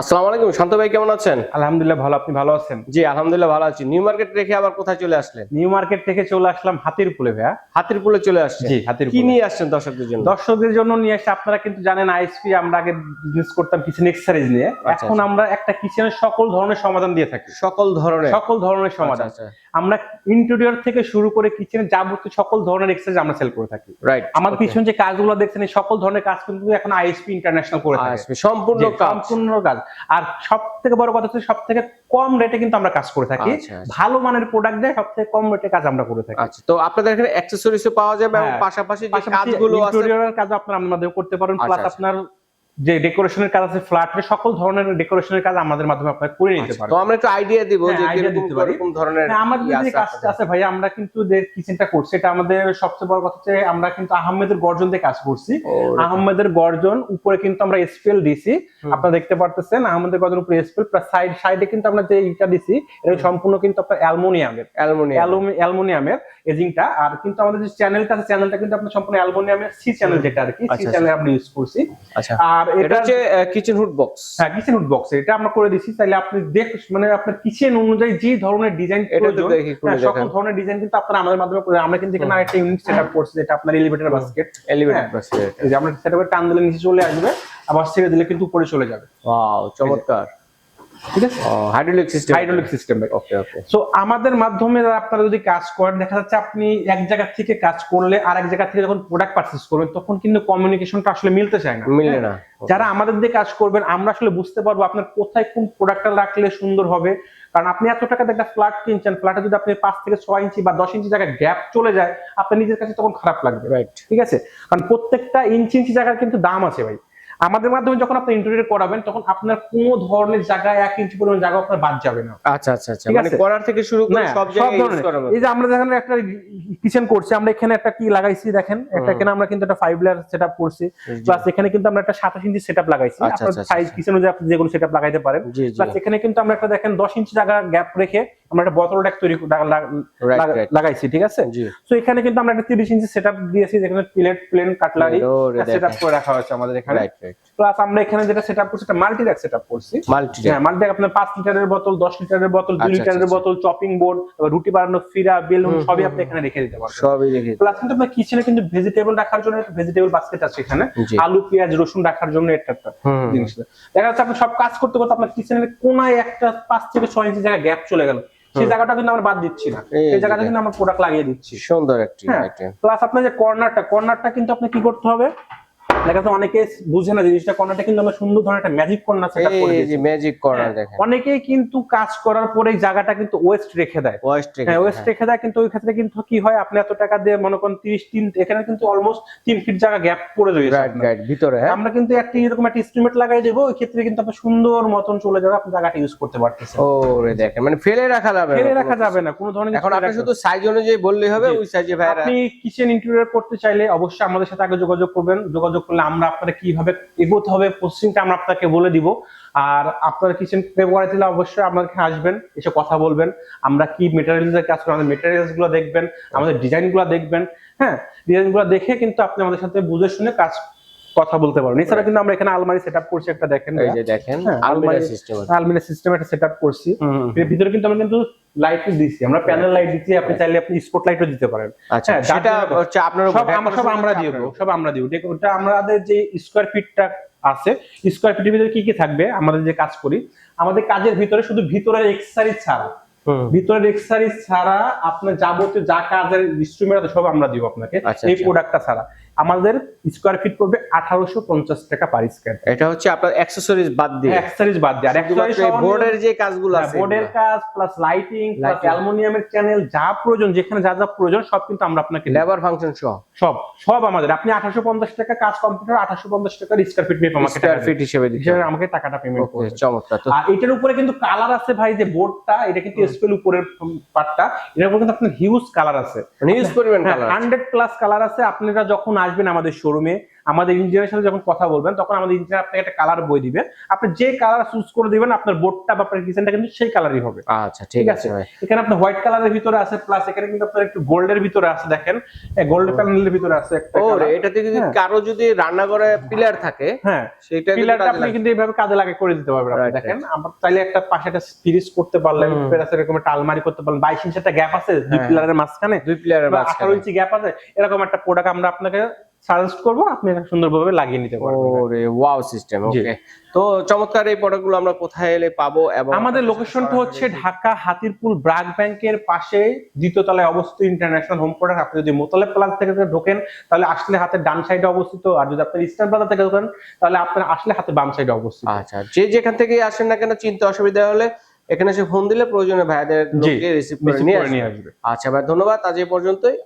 আসসালামু আলাইকুম শান্ত ভাই কেমন আছেন? আলহামদুলিল্লাহ ভালো আপনি ভালো আছেন? জি আলহামদুলিল্লাহ ভালো আছি। নিউ মার্কেট রেখে আবার কোথায় চলে আসলেন? নিউ মার্কেট থেকে চলে আসলাম হাতির পুলে ভাইয়া। হাতির পুলে চলে আসছে জি, হাতির কি নিয়ে আসছেন দর্শকদের জন্য? দর্শকদের জন্য নিয়ে আসছে আপনারা কিন্তু জানেন আইএসপি আমরা আগে বিজনেস করতাম কিচেন এক্সারসাইজ নিয়ে। আচ্ছা, এখন আচ্ছা। আমরা একটা কিচেনের সকল ধরনের সমাধান দিয়ে থাকি। সকল ধরনের। সকল ধরনের সমাধান। আচ্ছা। আমরা ইন্টেরিয়র থেকে শুরু করে কিচেনের যাবতীয় সকল ধরনের এক্সারসাইজ আমরা সেল করে থাকি রাইট আমার পিছনে যে কাজগুলো দেখছেন এই সকল ধরনের কাজ কিন্তু এখন আইএসপি ইন্টারন্যাশনাল করে থাকে সম্পূর্ণ কাজ সম্পূর্ণ কাজ আর সব থেকে বড় কথা হচ্ছে সব থেকে কম রেটে কিন্তু আমরা কাজ করে থাকি আচ্ছা, আচ্ছা। ভালো মানের প্রোডাক্ট দিয়ে সব থেকে কম রেটে কাজ আমরা করে থাকি আচ্ছা তো আপনাদের এখানে অ্যাকসেসরিজও পাওয়া যাবে এবং হ্যাঁ। পাশাপাশি যে কাজগুলো আছে ইন্টেরিয়রের কাজ আপনার আমাদের করতে পারেন প্লাস আচ্ছা। আপনার যে ডেকোরেশনের কাজ আছে ফ্ল্যাটের সকল ধরনের ডেকোরেশনের কাজ আমাদের মাধ্যমে আপনারা করে নিতে আচ্ছা, পারেন তো আমরা একটু আইডিয়া দিব হ্যাঁ, যে কীরকম দিতে পারি। কীরকম ধরনের হ্যাঁ, আমাদের ইয়ে যে কাজটা আছে ভাই আমরা কিন্তু যে কিচেনটা করছি এটা আমাদের সবচেয়ে বড় কথা হচ্ছে আমরা কিন্তু আহমেদের গর্জন দিয়ে কাজ করছি। আহমেদের গর্জন উপরে কিন্তু আমরা স্পেল দিছি। আপনারা দেখতে পারতেছেন আহমেদের গর্জন উপরে স্পেল প্লাস সাইড সাইডে কিন্তু আমরা যে ইটা দিছি এটা সম্পূর্ণ কিন্তু আপনার অ্যালুমিনিয়ামের। অ্যালুমিনিয়াম। অ্যালুমিনিয়ামের এজিংটা। আর কিন্তু আমাদের যে চ্যানেলটা আছে চ্যানেলটা কিন্তু আপনার সম্পূর্ণ অ্যালুমিনিয়ামের সি চ্যানেল যেটা আর কি সি আচ্ছা, চ্যানেল আমরা ইউজ করছি। আচ্ছা। আর এটা হচ্ছে কিচেন হুড বক্স হ্যাঁ কিচেন হুড বক্স এটা আমরা করে দিছি তাহলে আপনি দেখ মানে আপনার কিচেন অনুযায়ী যে ধরনের ডিজাইন খুলে হ্যাঁ, সকল ধরনের ডিজাইন কিন্তু আপনারা আমাদের মাধ্যমে করে আমরা কিন্তু এখানে একটা ইউনিট সেটআপ করছি যেটা আপনার এলিভেটর বাস্কেট এলিভেটর বাস্কেট এই যে আমরা সেটআপে টান দিলে নিচে চলে আসবে আবার ছেড়ে দিলে কিন্তু উপরে চলে যাবে। ওয়াও চমৎকার। ঠিক আছে? Hydraulic system hydraulic system okay okay so আমাদের মাধ্যমে আপনারা যদি কাজ করেন দেখা যাচ্ছে আপনি এক জায়গা থেকে কাজ করলে আরেক জায়গা থেকে যখন প্রোডাক্ট পারচেজ করবেন তখন কিন্তু কমিউনিকেশনটা আসলে মিলতে চায় না। মিললে না। যারা আমাদের দিয়ে কাজ করবেন আমরা আসলে বুঝতে পারব আপনার কোথায় কোন প্রোডাক্টটা রাখলে সুন্দর হবে। কারণ আপনি এত টাকাতে একটা ফ্ল্যাট কিনছেন ফ্ল্যাটে যদি আপনি পাঁচ থেকে ছয় ইঞ্চি বা দশ ইঞ্চি জায়গায় গ্যাপ চলে যায় আপনার নিজের কাছে তখন খারাপ লাগবে। রাইট ঠিক আছে? কারণ প্রত্যেকটা ইঞ্চি ইঞ্চি জায়গার কিন্তু দাম আছে ভাই। আমাদের মাধ্যমে যখন আপনি ইন্টারভিউ করাবেন তখন আপনার কোনো ধরনের জায়গায় এক ইঞ্চি পরিমাণ জায়গা আপনার বাদ যাবে না। আচ্ছা আচ্ছা আচ্ছা। মানে করার থেকে শুরু করে সব সব জায়গায় ইউজ ধরনের। এই যে আমরা দেখেন একটা কিচেন করছি আমরা এখানে একটা কি লাগাইছি দেখেন? একটা। এখানে আমরা কিন্তু একটা ফাইভ লেয়ার সেটআপ করছি। প্লাস এখানে কিন্তু আমরা একটা সাতাশ ইঞ্চি সেটআপ লাগাইছি। আচ্ছা, আপনার আচ্ছা, সাইজ আচ্ছা। কিচেন অনুযায়ী আপনি যেগুলো সেটআপ লাগাইতে পারেন। প্লাস এখানে কিন্তু আমরা একটা দেখেন দশ ইঞ্চি জায়গা গ্যাপ রেখে আমরা একটা বোতল তৈরি লাগাইছি ঠিক আছে? তো এখানে কিন্তু আমরা একটা তিরিশ ইঞ্চি সেটআপ দিয়েছি যেখানে প্লেট প্লেন কাটলারি সেটআপ করে রাখা হয়েছে আমাদের এখানে। প্লাস আমরা এখানে যেটা সেটআপ করছি এটা মাল্টি র্যাক সেটআপ করছি। মাল্টি হ্যাঁ মাল্টি আপনার পাঁচ লিটারের বোতল দশ লিটারের বোতল দুই আচ্ছা, লিটারের আচ্ছা, বোতল চপিং বোর্ড রুটি বানানো ফিরা বেলুন সবই আপনি এখানে রেখে দিতে পারবেন। সবই দেখি প্লাস কিন্তু আপনার কিচেনে কিন্তু ভেজিটেবল রাখার জন্য একটা ভেজিটেবল বাস্কেট আছে এখানে। আলু পেঁয়াজ রসুন রাখার জন্য একটা একটা। জিনিস। দেখা যাচ্ছে আপনি সব কাজ করতে করতে আপনার কিচেনের কোনায় একটা পাঁচ থেকে ছয় ইঞ্চি জায়গা গ্যাপ চলে গেল। সেই জায়গাটা কিন্তু আমরা বাদ দিচ্ছি না। এই সেই জায়গাটা কিন্তু আমরা প্রোডাক্ট লাগিয়ে দিচ্ছি। সুন্দর একটি হ্যাঁ। প্লাস আপনার যে কর্নারটা কর্নারটা কিন্তু আপনি কি করতে হবে? দেখা যাচ্ছে অনেকে বুঝে না জিনিসটা কর্নারটা কিন্তু আমরা সুন্দর ধরনের একটা ম্যাজিক কর্নার করে দিয়েছি। ম্যাজিক কর্নার হ্যাঁ, দেখেন। অনেকেই কিন্তু কাজ করার পরে জায়গাটা কিন্তু ওয়েস্ট রেখে দেয়। ওয়েস্ট হ্যাঁ ওয়েস্ট রেখে দেয় কিন্তু ওই ক্ষেত্রে কিন্তু কি হয় আপনি এত টাকা দিয়ে মনে করেন তিরিশ তিন এখানে কিন্তু অলমোস্ট তিন ফিট জায়গা গ্যাপ পড়ে রয়েছে রাইট রাইট ভিতরে হ্যাঁ। আমরা কিন্তু একটা এরকম একটা এস্টিমেট লাগাই দেবো ওই ক্ষেত্রে কিন্তু আপনার সুন্দর মতন চলে যাবে আপনি জায়গাটা ইউজ করতে পারতেছেন। ও রে দেখেন মানে ফেলে রাখা যাবে ফেলে রাখা যাবে না কোনো ধরনের এখন আপনি রাখা শুধু সাইজ অনুযায়ী বললেই হবে ওই সাইজে ভাইরা আপনি কিচেন ইন্টেরিয়র করতে চাইলে অবশ্যই আমাদের সাথে আগে যোগাযোগ করবেন যোগাযোগ করলে আমরা আপনারা কীভাবে এগোতে হবে প্রসেসিংটা আমরা আপনাকে বলে দিব। আর আপনারা কিচেন ফেব্রুয়ারি দিলে অবশ্যই আপনাকে আসবেন, এসে কথা বলবেন। আমরা কি মেটেরিয়ালসের কাজ করি আমাদের মেটেরিয়ালসগুলো দেখবেন, আমাদের ডিজাইনগুলো দেখবেন। হ্যাঁ ডিজাইনগুলো দেখে কিন্তু আপনি আমাদের সাথে বুঝে শুনে কাজ কথা বলতে পারবেন এছাড়া কিন্তু আমরা এখানে আলমারি সেটআপ করছি একটা দেখেন এই যে দেখেন হ্যাঁ, আলমারি সিস্টেম আলমারি সিস্টেম একটা সেটআপ করছি। এর ভিতরে কিন্তু আমরা কিন্তু লাইট দিচ্ছি আমরা প্যানেল লাইট দিচ্ছি আপনি চাইলে আপনি স্পট লাইটও দিতে পারেন। আচ্ছা হ্যাঁ, সেটা হচ্ছে আপনার সব আমরা সব আমরা দেবো সব আমরা দিব ওটা আমাদের যে স্কোয়ার ফিটটা আছে স্কোয়ার ফিটের ভিতরে কি কি থাকবে? আমাদের যে কাজ করি আমাদের কাজের ভিতরে শুধু ভিতরের এক্সারি ছাড়া। ভিতরের এক্সারি ছাড়া আপনার যাবতীয় যা কাজের ইনস্ট্রুমেন্ট সব আমরা দিব আপনাকে আচ্ছা, এই আচ্ছা। প্রোডাক্টটা ছাড়া। আমাদের স্কোয়ার ফিট পড়বে আঠারোশো পঞ্চাশ টাকা পার স্কোয়ার এটা হচ্ছে আপনার অ্যাকসেসরিজ বাদ দিয়ে। এক্সারিজ বাদ দিয়ে। আর বোর্ডের যে কাজগুলো আছে বোর্ডের কাজ প্লাস লাইটিং প্লাস অ্যালুমিনিয়ামের চ্যানেল যা প্রয়োজন যেখানে যা যা প্রয়োজন সব কিন্তু আমরা আপনাকে লেবার ফাংশন সহ। সব সব আমাদের। আপনি আঠাশো পঞ্চাশ টাকা কাজ কম্পিউটার আঠাশো পঞ্চাশ টাকার স্কোয়ার ফিট পেয়ে আমাকে স্কয়ার ফিট হিসেবে আমাকে টাকাটা পেমেন্ট করবে চমৎকার। আর এটার উপরে কিন্তু কালার আছে ভাই যে বোর্ডটা এটা কিন্তু স্পেল উপরের পার্টটা এটার উপরে কিন্তু আপনার হিউজ কালার আছে। নিউজ পরিমাণ কালার হান্ড্রেড প্লাস কালার আছে। আপনারা যখন আসবেন আমাদের শোরুমে আমাদের ইঞ্জিনিয়ারের সাথে যখন কথা বলবেন তখন আমাদের ইঞ্জিনিয়ার আপনাকে একটা কালার বই দিবে। আপনি যে কালার চুজ করে দিবেন আপনার বোর্ডটা বা আপনার কিচেনটা কিন্তু সেই কালারই হবে। আচ্ছা ঠিক আছে। এখানে আপনার হোয়াইট কালারের ভিতরে আছে প্লাস এখানে কিন্তু আপনার একটু গোল্ডের ভিতরে আছে দেখেন। গোল্ড প্যানেলের ভিতরে আছে একটা এটাতে যদি হ্যাঁ। কারও যদি রান্নাঘরে পিলার থাকে হ্যাঁ সেটা পিলারটা আপনি কিন্তু এইভাবে কাজে লাগে করে দিতে পারবেন আপনি দেখেন। আমরা চাইলে একটা পাশে একটা ফ্রিজ করতে পারলেন হুম। প্লাস এরকম একটা আলমারি করতে পারলেন বাইশ ইঞ্চি একটা গ্যাপ আছে দুই হ্যাঁ। পিলারের মাঝখানে। দুই প্লেয়ারের বা আঠারো ইঞ্চি গ্যাপ আছে এরকম একটা প্রোডাক্ট আমরা আপনাকে সাজেস্ট করব আপনি সুন্দরভাবে লাগিয়ে নিতে পারবেন। ওরে ওয়াও সিস্টেম ওকে তো চমৎকার এই প্রোডাক্টগুলো আমরা কোথায় এলে পাবো এবং আমাদের লোকেশনটা হচ্ছে ঢাকা হাতিরপুল ব্রাক ব্যাংকের পাশে দ্বিতীয় তলায় অবস্থিত ইন্টারন্যাশনাল হোম প্রোডাক্ট আপনি যদি মোতালেব প্লাজ থেকে ঢোকেন তাহলে আসলে হাতের ডান সাইডে অবস্থিত। আর যদি আপনি ইস্টার্ন প্লাজা থেকে ঢোকেন তাহলে আপনার আসলে হাতে বাম সাইডে অবস্থিত। আচ্ছা যে যেখান থেকে আসেন না কেন চিন্তা অসুবিধা হলে এখানে এসে ফোন দিলে প্রয়োজনে ভাইদের জি, লোককে রিসিভ করে নিয়ে আসবে। আসবে। আচ্ছা ভাই ধন্যবাদ। আজ এই পর্যন্তই।